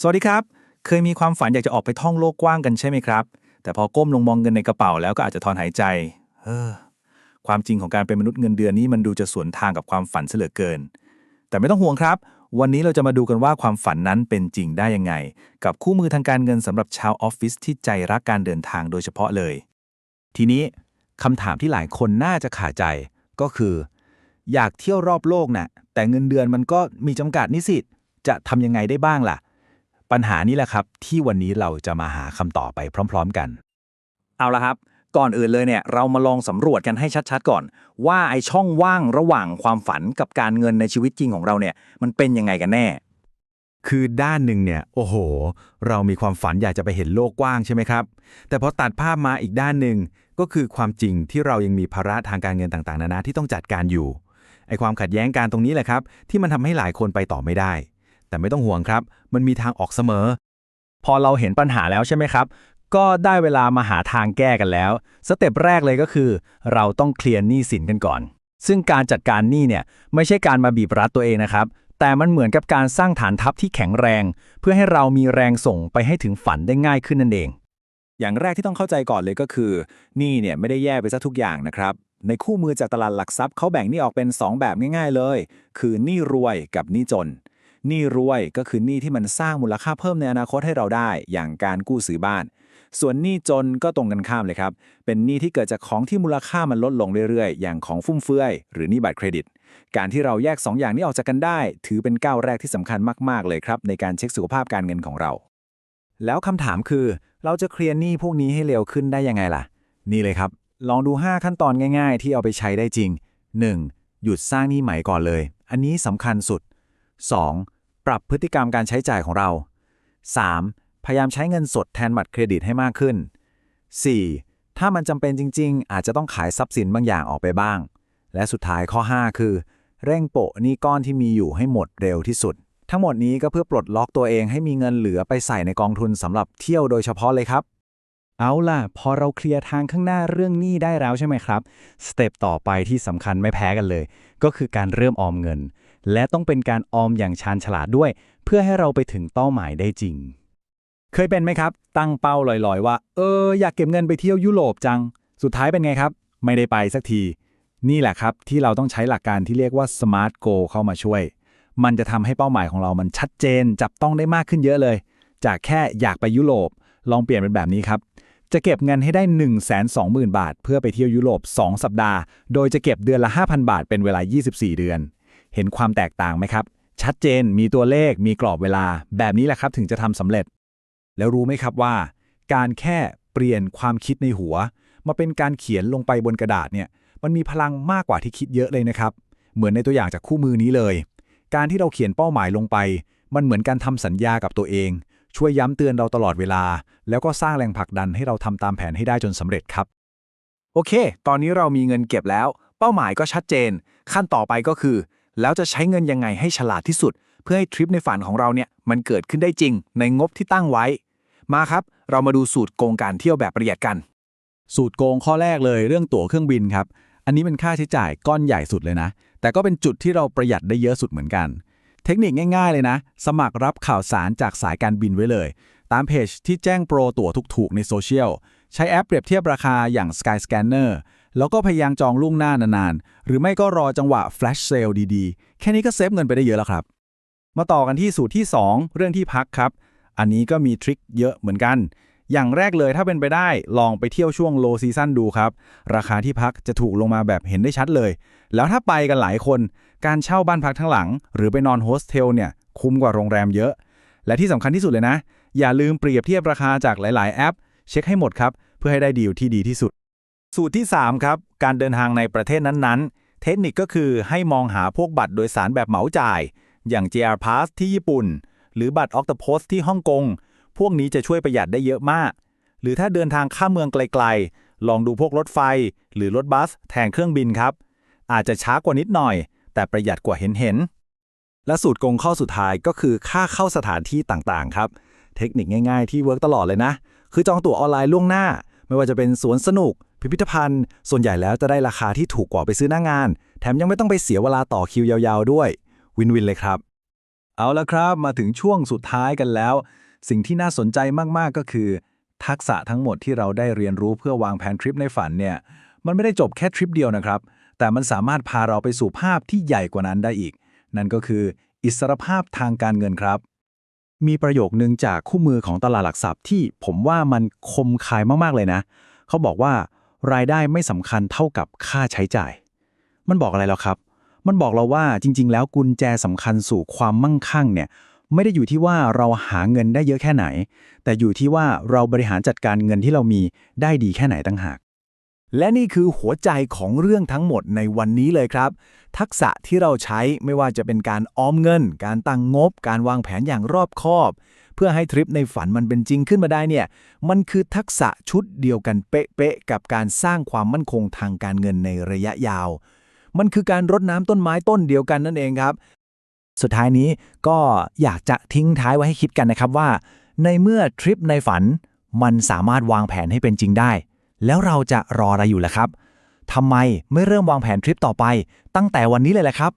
สวัสดีครับ เคยมีความฝันอยากจะออกไปท่องโลกกว้างกันใช่ไหมครับ แต่พอก้มลงมองเงินในกระเป๋าแล้วก็อาจจะถอนหายใจ เออ ความจริงของการเป็นมนุษย์เงินเดือนนี้มันดูจะสวนทางกับความฝันเสลือเกิน แต่ไม่ต้องห่วงครับ วันนี้เราจะมาดูกันว่าความฝันนั้นเป็นจริงได้ยังไง กับคู่มือทางการเงินสำหรับชาวออฟฟิศที่ใจรักการเดินทางโดยเฉพาะเลย ทีนี้คำถามที่หลายคนน่าจะขาใจก็คือ อยากเที่ยวรอบโลกน่ะแต่เงินเดือนมันก็มีจำกัดนิสิตจะทำยังไงได้บ้างล่ะ ปัญหานี้แหละครับ ที่วันนี้เราจะมาหาคำตอบไปพร้อม ๆกัน เอาละครับก่อนอื่นเลยเนี่ยเรามาลองสำรวจกันให้ชัดๆก่อน ว่าไอ้ช่องว่างระหว่างความฝันกับการเงินในชีวิตจริงของเราเนี่ย มันเป็นยังไงกันแน่ คือด้านหนึ่งเนี่ย โอ้โห เรามีความฝันอยากจะไปเห็นโลกกว้างใช่ไหมครับ แต่พอตัดภาพมาอีกด้านหนึ่งก็คือความจริงที่เรายังมีภาระทางการเงินต่างๆ นานาที่ต้องจัดการอยู่ไอความขัดแย้งการตรงนี้แหละครับ ที่มันทำให้หลายคนไปต่อไม่ได้ แต่ไม่ต้องห่วงครับ มันมีทางออกเสมอ พอเราเห็นปัญหาแล้วใช่ไหมครับ ก็ได้เวลามาหาทางแก้กันแล้ว สเต็ปแรกเลยก็คือ เราต้องเคลียร์หนี้สินกันก่อน ซึ่งการจัดการหนี้เนี่ยไม่ใช่การมาบีบรัดตัวเองนะครับ แต่มันเหมือนกับการสร้างฐานทัพที่แข็งแรง เพื่อให้เรามีแรงส่งไปให้ถึงฝันได้ง่ายขึ้นนั่นเอง อย่างแรกที่ต้องเข้าใจก่อนเลยก็คือหนี้เนี่ยไม่ได้แย่ไปซะทุกอย่างนะครับในคู่มือจากตลาดหลักทรัพย์เขาแบ่งหนี้ออกเป็น 2 แบบง่าย ๆ เลย คือหนี้รวยกับหนี้จน หนี้รวยก็คือหนี้ที่มันสร้างมูลค่าเพิ่มในอนาคตให้เราได้ อย่างการกู้ซื้อบ้าน ส่วนหนี้จนก็ตรงกันข้ามเลยครับ เป็นหนี้ที่เกิดจากของที่มูลค่ามันลดลงเรื่อยๆ อย่างของฟุ่มเฟือย หรือหนี้บัตรเครดิต การที่เราแยก 2ออย่างนี้ออกจากกันได้ ถือเป็นก้าวแรกที่สำคัญมากๆเลยครับในการเช็คสุขภาพการเงินของเรา แล้วคำถามคือ เราจะเคลียร์หนี้พวกนี้ให้เร็วขึ้นได้ยังไงล่ะ นี่เลยครับ ลองดู 5 ขั้นตอนง่าย ๆ ที่เอาไปใช้ได้จริง 1. หยุดสร้างหนี้ใหม่ก่อนเลย อันนี้สำคัญสุด 2. ปรับพฤติกรรมการใช้จ่ายของเรา 3. พยายามใช้เงินสดแทนบัตรเครดิตให้มากขึ้น 4. ถ้ามันจำเป็นจริง ๆ อาจจะต้องขายทรัพย์สินบางอย่างออกไปบ้าง และสุดท้ายข้อ 5 คือ เร่งโปะหนี้ก้อนที่มีอยู่ให้หมดเร็วที่สุด ทั้งหมดนี้ก็เพื่อปลดล็อกตัวเองให้มีเงินเหลือไปใส่ในกองทุนสำหรับเที่ยวโดยเฉพาะเลยครับ เอาล่ะ พอเราเคลียร์ทางข้างหน้าเรื่องหนี้ได้แล้วใช่ไหมครับสเต็ปต่อไปที่สำคัญไม่แพ้กันเลย ก็คือการเริ่มออมเงิน และต้องเป็นการออมอย่างชาญฉลาดด้วย เพื่อให้เราไปถึงเป้าหมายได้จริง เคยเป็นไหมครับ ตั้งเป้าลอยๆ ว่า เออ อยากเก็บเงินไปเที่ยวยุโรปจัง สุดท้ายเป็นไงครับ ไม่ได้ไปสักที นี่แหละครับที่เราต้องใช้หลักการที่เรียกว่า smart goal เข้ามาช่วย มันจะทำให้เป้าหมายของเรามันชัดเจน จับต้องได้มากขึ้นเยอะเลย จากแค่อยากไปยุโรปลองเปลี่ยนเป็นแบบนี้ครับจะเก็บเงินให้ได้ 1 2 0 0 0 0 บาท เพื่อไปเที่ยวยุโรป 2 สัปดาห์ โดยจะเก็บเดือนละ 5,000 บาท เป็นเวลา 24 เดือน เห็นความแตกต่างไหมครับ ชัดเจนมีตัวเลขมีกรอบเวลา แบบนี้แหละครับถึงจะทำสำเร็จ แล้วรู้ไหมครับว่า การแค่เปลี่ยนความคิดในหัว มาเป็นการเขียนลงไปบนกระดาษเนี่ยมันมีพลังมากกว่าที่คิดเยอะเลยนะครับ เหมือนในตัวอย่างจากคู่มือนี้เลย การที่เราเขียนเป้าหมายลงไป มันเหมือนการทำสัญญากับตัวเอง ช่วยย้ำเตือนเราตลอดเวลา แล้วก็สร้างแรงผลักดันให้เราทำตามแผนให้ได้จนสำเร็จครับโอเค ตอนนี้เรามีเงินเก็บแล้ว เป้าหมายก็ชัดเจน ขั้นต่อไปก็คือ แล้วจะใช้เงินยังไงให้ฉลาดที่สุด เพื่อให้ทริปในฝันของเราเนี่ยมันเกิดขึ้นได้จริง ในงบที่ตั้งไว้ มาครับ เรามาดูสูตรโกงการเที่ยวแบบประหยัดกัน สูตรโกงข้อแรกเลยเรื่องตั๋วเครื่องบินครับ อันนี้เป็นค่าใช้จ่ายก้อนใหญ่สุดเลยนะ แต่ก็เป็นจุดที่เราประหยัดได้เยอะสุดเหมือนกัน เทคนิคง่าย ๆเลยนะ สมัครรับข่าวสารจากสายการบินไว้เลย ตามเพจที่แจ้งโปรตั๋วถูกๆในโซเชียลใช้แอปเปรียบเทียบราคาอย่าง Skyscanner แล้วก็พยายามจองล่วงหน้านานๆ หรือไม่ก็รอจังหวะ flash sale ดีๆ แค่นี้ก็เซฟเงินไปได้เยอะแล้วครับ มาต่อกันที่สูตรที่ 2 เรื่องที่พักครับ อันนี้ก็มีทริคเยอะเหมือนกัน อย่างแรกเลยถ้าเป็นไปได้ลองไปเที่ยวช่วง low season ดูครับ ราคาที่พักจะถูกลงมาแบบเห็นได้ชัดเลย แล้วถ้าไปกันหลายคน การเช่าบ้านพักทั้งหลัง หรือไปนอนโฮสเทลเนี่ยคุ้มกว่าโรงแรมเยอะ และที่สำคัญที่สุดเลยนะ อย่าลืมเปรียบเทียบราคาจากหลาย ๆ แอป เช็คให้หมดครับ เพื่อให้ได้ดีลที่ดีที่สุด สูตรที่ 3 ครับ การเดินทางในประเทศนั้นๆ เทคนิคก็คือให้มองหาพวกบัตรโดยสารแบบเหมาจ่าย อย่าง JR Pass ที่ญี่ปุ่น หรือบัตร Octopus ที่ฮ่องกง พวกนี้จะช่วยประหยัดได้เยอะมาก หรือถ้าเดินทางข้ามเมืองไกลๆ ลองดูพวกรถไฟ หรือรถบัส แทนเครื่องบินครับ อาจจะช้ากว่านิดหน่อย แต่ประหยัดกว่าเห็นๆและสูตรกงข้อสุดท้ายก็คือค่าเข้าสถานที่ต่างๆ ครับ เทคนิคง่ายๆ ที่เวิร์กตลอดเลยนะ คือจองตั๋วออนไลน์ล่วงหน้า ไม่ว่าจะเป็นสวนสนุก พิพิธภัณฑ์ส่วนใหญ่แล้วจะได้ราคาที่ถูกกว่าไปซื้อหน้างาน แถมยังไม่ต้องไปเสียเวลาต่อคิวยาวๆ ด้วย วินวินเลยครับ เอาละครับ มาถึงช่วงสุดท้ายกันแล้ว สิ่งที่น่าสนใจมากๆก็คือ ทักษะทั้งหมดที่เราได้เรียนรู้เพื่อวางแผนทริปในฝันเนี่ยมันไม่ได้จบแค่ทริปเดียวนะครับ แต่มันสามารถพาเราไปสู่ภาพที่ใหญ่กว่านั้นได้อีก นั่นก็คือ อิสรภาพทางการเงินครับ มีประโยคนึงจากคู่มือของตลาดหลักทรัพย์ที่ผมว่ามันคมคายมากๆเลยนะ เขาบอกว่า รายได้ไม่สำคัญเท่ากับค่าใช้จ่าย มันบอกอะไรแล้วครับ มันบอกเราว่าจริง ๆ แล้วกุญแจสำคัญสู่ความมั่งคั่งเนี่ยไม่ได้อยู่ที่ว่าเราหาเงินได้เยอะแค่ไหน แต่อยู่ที่ว่าเราบริหารจัดการเงินที่เรามีได้ดีแค่ไหนตั้งหาก และนี่คือหัวใจของเรื่องทั้งหมดในวันนี้เลยครับ ทักษะที่เราใช้ไม่ว่าจะเป็นการออมเงิน การตั้งงบ การวางแผนอย่างรอบคอบ เพื่อให้ทริปในฝันมันเป็นจริงขึ้นมาได้เนี่ย มันคือทักษะชุดเดียวกันเป๊ะๆกับการสร้างความมั่นคงทางการเงินในระยะยาว มันคือการรดน้ำต้นไม้ต้นเดียวกันนั่นเองครับ สุดท้ายนี้ก็อยากจะทิ้งท้ายไว้ให้คิดกันนะครับว่า ในเมื่อทริปในฝันมันสามารถวางแผนให้เป็นจริงได้ แล้วเราจะรออะไรอยู่ล่ะครับทำไมไม่เริ่มวางแผนทริปต่อไป ตั้งแต่วันนี้เลยล่ะครับ